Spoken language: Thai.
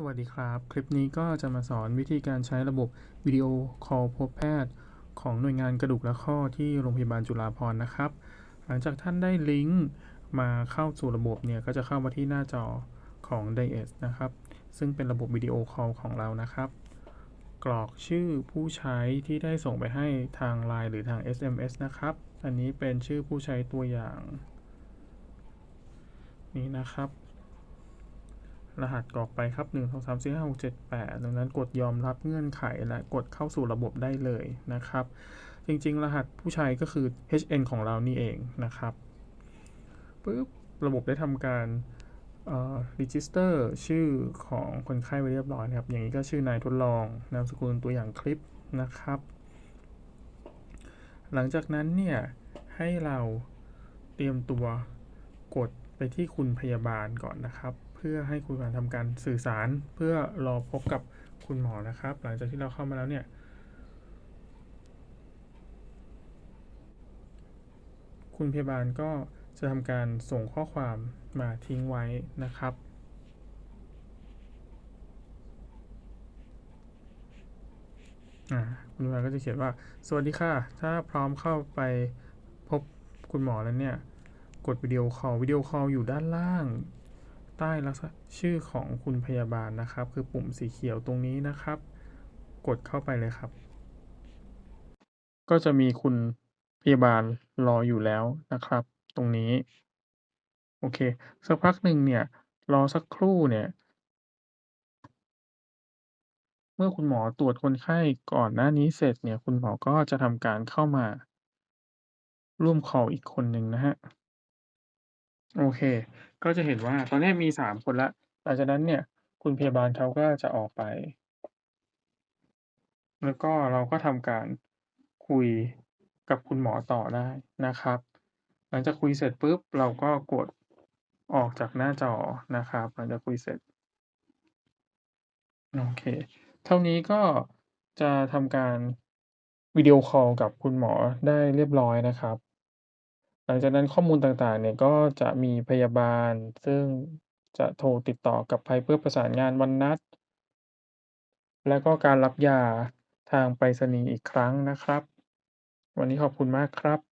สวัสดีครับ คลิปนี้ก็จะมาสอนวิธีการใช้ระบบวิดีโอคอลพบแพทย์ ของหน่วยงานกระดูกและข้อที่โรงพยาบาลจุฬาภรณ์นะครับ หลังจากท่านได้ลิงก์มาเข้าสู่ระบบเนี่ยก็จะเข้ามาที่หน้าจอของ d i s นะครับ ซึ่งเป็นระบบวิดีโอคอลของเรานะครับ กรอกชื่อผู้ใช้ที่ได้ส่งไปให้ทาง Line หรือทาง SMS นะครับ อันนี้เป็นชื่อผู้ใช้ตัวอย่าง นี้นะครับ รหัสกรอกไปครับ 1 2 3 4 5 6 7 8 ดังนั้นกดยอมรับเงื่อนไขและกดเข้าสู่ระบบได้เลยนะครับ จริงๆ รหัสผู้ใช้ก็คือ HN ของเรานี่เองนะครับปุ๊บระบบได้ทำการเอ่อ register ชื่อของคนไข้ไว้เรียบร้อยนะครับ อย่างนี้ก็ชื่อนายทดลอง นามสกุลตัวอย่างคลิปนะครับ หลังจากนั้นเนี่ย ให้เราเตรียมตัวกดไปที่คุณพยาบาลก่อนนะครับ เพื่อให้คุณพยาบาลทำการสื่อสาร เพื่อรอพบกับคุณหมอนะครับ หลังจากที่เราเข้ามาแล้วเนี่ย คุณพยาบาลก็จะทำการส่งข้อความมาทิ้งไว้นะครับคุณพยาบาลก็จะเขียนว่า สวัสดีค่ะ ถ้าพร้อมเข้าไปพบคุณหมอแล้วเนี่ย กดวิดีโอคอลวิดีโอคอลอยู่ด้านล่าง ใต้ลักษณะชื่อของคุณพยาบาลนะครับ คือปุ่มสีเขียวตรงนี้นะครับ กดเข้าไปเลยครับ ก็จะมีคุณพยาบาลรออยู่แล้วนะครับ ตรงนี้ โอเค สักพักหนึ่งเนี่ย รอสักครู่เนี่ย เมื่อคุณหมอตรวจคนไข้ก่อนหน้านี้เสร็จเนี่ย คุณหมอก็จะทำการเข้ามา ร่วมคอลอีกคนหนึ่งนะฮะ โอเค ก็จะเห็นว่าตอนนี้มี3คนล้วหลังจากนั้นเนี่ย คุณพยาบาลเขาก็จะออกไป แล้วก็เราก็ทำการคุยกับคุณหมอต่อได้นะครับ หลังจากคุยเสร็จปุ๊บ เราก็กดออกจากหน้าจอนะครับ หลังจากคุยเสร็จ โอเค เท่านี้ก็จะทำการวิดีโอคอลกับคุณหมอได้เรียบร้อยนะครับ หลังจากนั้นข้อมูลต่างๆ เนี่ยก็จะมีพยาบาล ซึ่งจะโทรติดต่อกับไปเพื่อประสานงานวันนัด และก็การรับยาทางไปรษณีย์อีกครั้งนะครับ วันนี้ขอบคุณมากครับ